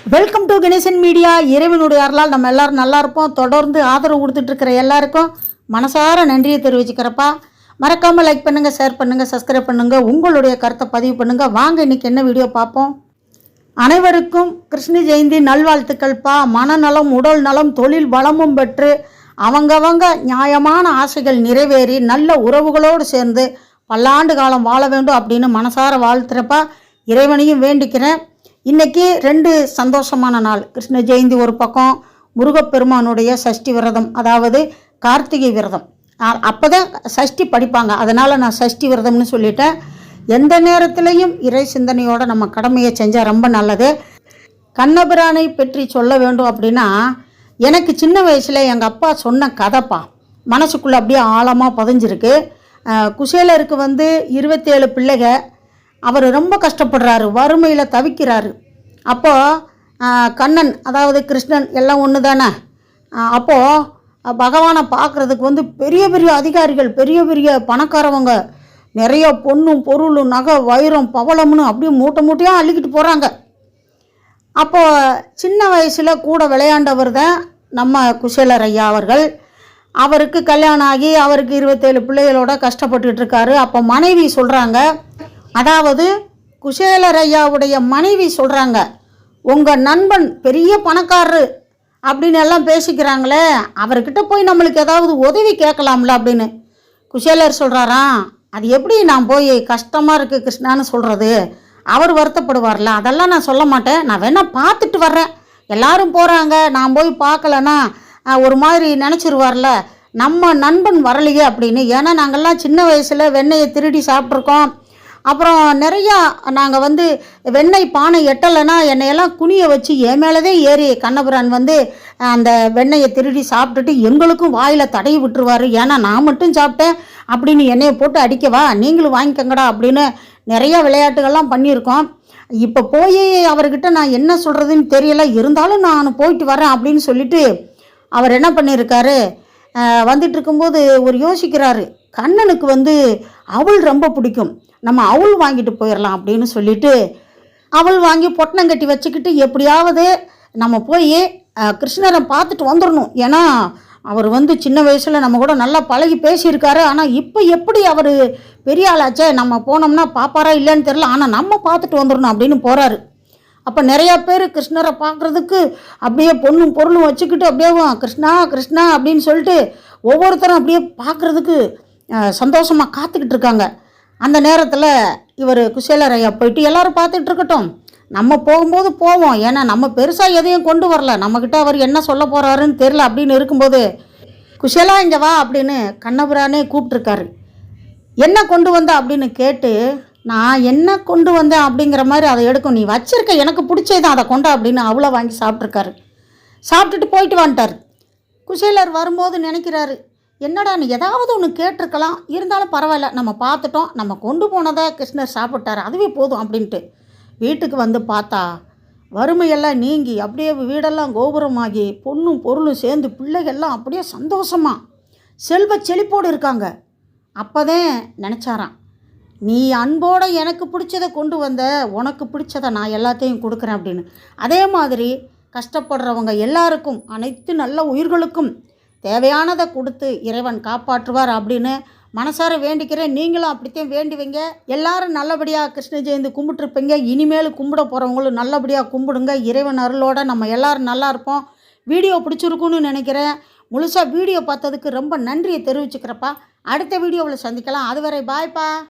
Welcome to Ganesan media இறைவனுடைய அருளால் நம்ம எல்லாரும் நல்லா இருப்போம். தொடர்ந்து ஆதரவு கொடுத்துட்டு இருக்கிற எல்லாருக்கும் மனசார நன்றியை தெரிவிச்சுக்கிறப்பா. மறக்காமல் லைக் பண்ணுங்கள் ஷேர் பண்ணுங்கள் சப்ஸ்கிரைப் பண்ணுங்கள் உங்களுடைய கருத்தை பதிவு பண்ணுங்கள் வாங்க இன்னைக்கு என்ன வீடியோ பார்ப்போம்? அனைவருக்கும் கிருஷ்ண ஜெயந்தி நல்வாழ்த்துக்கள்ப்பா. மனநலம் உடல் நலம் தொழில் வளமும் பெற்று அவங்கவங்க நியாயமான ஆசைகள் நிறைவேறி நல்ல உறவுகளோடு சேர்ந்து பல்லாண்டு காலம் வாழ வேண்டும் அப்படின்னு மனசார வாழ்த்துறப்பா. இறைவனையும் வேண்டிக்கிறேன். இன்றைக்கி ரெண்டு சந்தோஷமான நாள். கிருஷ்ண ஜெயந்தி ஒரு பக்கம் முருகப்பெருமானுடைய சஷ்டி விரதம் அதாவது கார்த்திகை விரதம். அப்போ தான் சஷ்டி படிப்பாங்க. அதனால் நான் சஷ்டி விரதம்னு சொல்லிட்டேன். எந்த நேரத்திலையும் இறை சிந்தனையோடு நம்ம கடமையை செஞ்சால் ரொம்ப நல்லது. கண்ணபிரானை பற்றி சொல்ல வேண்டும் அப்படின்னா எனக்கு சின்ன வயசில் எங்கள் அப்பா சொன்ன கதைப்பா. மனசுக்குள்ளே அப்படியே ஆழமாக பதிஞ்சிருக்கு. குசேலருக்கு வந்து இருபத்தேழு பிள்ளைக அவர் ரொம்ப கஷ்டப்படுறாரு வறுமையில் தவிக்கிறாரு. அப்போது கண்ணன் அதாவது கிருஷ்ணன் எல்லாம் ஒன்று தானே அப்போது பகவானை பார்க்குறதுக்கு வந்து பெரிய பெரிய அதிகாரிகள் பெரிய பெரிய பணக்காரவங்க நிறைய பொண்ணும் பொருளும் நகை வைரம் பவளம்னு அப்படியே மூட்டை மூட்டையாக அள்ளிக்கிட்டு போகிறாங்க அப்போது சின்ன வயசில் கூட விளையாண்டவர் தான் நம்ம குசேலர் ஐயா அவர்கள். அவருக்கு கல்யாணம் ஆகி அவருக்கு இருபத்தேழு பிள்ளைகளோட கஷ்டப்பட்டுட்டு இருக்காரு. அப்போ மனைவி சொல்கிறாங்க அதாவது குசேலரையாவுடைய மனைவி சொல்கிறாங்க உங்கள் நண்பன் பெரிய பணக்காரரு அப்படின்னு எல்லாம் பேசிக்கிறாங்களே அவர்கிட்ட போய் நம்மளுக்கு ஏதாவது உதவி கேட்கலாம்ல அப்படின்னு. குசேலர் சொல்கிறாராம் அது எப்படி நான் போய் கஷ்டமாக இருக்குது கிருஷ்ணான்னு சொல்கிறது அவர் வருத்தப்படுவார்ல அதெல்லாம் நான் சொல்ல மாட்டேன். நான் வேணால் பார்த்துட்டு வர்றேன். எல்லாரும் போகிறாங்க நான் போய் பார்க்கலன்னா ஒரு மாதிரி நினச்சிருவார்ல. நம்ம நண்பன் வரலையே அப்படின்னு. ஏன்னா நாங்கள்லாம் சின்ன வயசில் வெண்ணெயை திருடி சாப்பிட்ருக்கோம் அப்புறம் நிறையா நாங்கள் வந்து வெண்ணெய் பானை எட்டலைன்னா என்னையெல்லாம் குனிய வச்சு என் மேலதே ஏறி கண்ணபுரான் வந்து அந்த வெண்ணெயை திருடி சாப்பிட்டுட்டு எங்களுக்கும் வாயில் தடவி விட்டுருவாரு. ஏன்னா நான் மட்டும் சாப்பிட்டேன். அப்படின்னு என்னையை போட்டு அடிக்கவா நீங்களும் வாங்கிக்கங்கடா அப்படின்னு நிறையா விளையாட்டுகள்லாம் பண்ணியிருக்கோம். இப்போ போய் அவர்கிட்ட நான் என்ன சொல்கிறதுன்னு தெரியல. இருந்தாலும் நான் போயிட்டு வரேன் அப்படின்னு சொல்லிட்டு அவர் என்ன பண்ணியிருக்காரு? வந்துட்டு இருக்கும்போது ஒரு யோசிக்கிறாரு. கண்ணனுக்கு வந்து அவள் ரொம்ப பிடிக்கும். நம்ம அவள் வாங்கிட்டு போயிடலாம் அப்படின்னு சொல்லிட்டு அவள் வாங்கி பொட்டணம் கட்டி வச்சுக்கிட்டு எப்படியாவது நம்ம போய் கிருஷ்ணரை பார்த்துட்டு வந்துடணும் ஏன்னா அவர் வந்து சின்ன வயசில் நம்ம கூட நல்லா பழகி பேசியிருக்காரு. ஆனால் இப்போ எப்படி அவர் பெரிய ஆளாச்சே? நம்ம போனோம்னா பாப்பாரா இல்லைன்னு தெரில ஆனால் நம்ம பார்த்துட்டு வந்துடணும் அப்படின்னு போகிறாரு அப்போ நிறையா பேர் கிருஷ்ணரை பார்க்குறதுக்கு அப்படியே பொண்ணும் பொருளும் வச்சுக்கிட்டு அப்படியே கிருஷ்ணா கிருஷ்ணா அப்படின்னு சொல்லிட்டு ஒவ்வொருத்தரும் அப்படியே பார்க்குறதுக்கு சந்தோஷமாக காத்துக்கிட்டு இருக்காங்க அந்த நேரத்தில் இவர் குசேலர் ஐயா போயிட்டு எல்லாரும் பார்த்துட்டு இருக்கட்டும் நம்ம போகும்போது போவோம். ஏன்னா நம்ம பெருசாக எதையும் கொண்டு வரல. நம்மக்கிட்ட அவர் என்ன சொல்ல போகிறாருன்னு தெரில அப்படின்னு இருக்கும்போது குஷேலா இங்கே வா அப்படின்னு கண்ணபுரானே கூப்பிட்ருக்காரு என்ன கொண்டு வந்த அப்படின்னு கேட்டு நான் என்ன கொண்டு வந்தேன் அப்படிங்கிற மாதிரி அதை எடுக்கும். நீ வச்சிருக்க எனக்கு பிடிச்சது அதை கொண்டா அப்படின்னு அவ்வளோ வாங்கி சாப்பிட்ருக்காரு சாப்பிட்டுட்டு போயிட்டு வந்துட்டார். குசேலர் வரும்போது நினைக்கிறாரு என்னடா நீ ஏதாவது ஒன்று கேட்டிருக்கலாம்? இருந்தாலும் பரவாயில்ல நம்ம பார்த்துட்டோம். நம்ம கொண்டு போனதை கிருஷ்ணர் சாப்பிட்டாரு. அதுவே போதும் அப்படின்ட்டு. வீட்டுக்கு வந்து பார்த்தா வறுமையெல்லாம் நீங்கி அப்படியே வீடெல்லாம் கோபுரமாகி பொண்ணும் பொருளும் சேர்ந்து பிள்ளைகள்லாம் அப்படியே சந்தோஷமாக செல்வ செழிப்போடு இருக்காங்க. அப்போதான் நினச்சாராம் நீ அன்போட எனக்கு பிடிச்சதை கொண்டு வந்த உனக்கு பிடிச்சதை நான் எல்லாத்தையும் கொடுக்குறேன் அப்படின்னு. அதே மாதிரி கஷ்டப்படுறவங்க எல்லாருக்கும் அனைத்து நல்ல உயிர்களுக்கும் தேவையானதை கொடுத்து இறைவன் காப்பாற்றுவார் அப்படின்னு மனசார வேண்டிக்கிறேன். நீங்களும் அப்படித்தான் வேண்டுவீங்க. எல்லாரும் நல்லபடியாக கிருஷ்ண ஜெயந்தி கும்பிட்டுருப்பீங்க. இனிமேல் கும்பிட போகிறவங்களும் நல்லபடியாக கும்பிடுங்க. இறைவன் அருளோட நம்ம எல்லாரும் நல்லா இருப்போம். வீடியோ பிடிச்சிருக்குன்னு நினைக்கிறேன். முழுசாக வீடியோ பார்த்ததுக்கு ரொம்ப நன்றியை தெரிவிச்சுக்கிறப்பா. அடுத்த வீடியோவில் சந்திக்கலாம். அதுவரை பாய்ப்பா.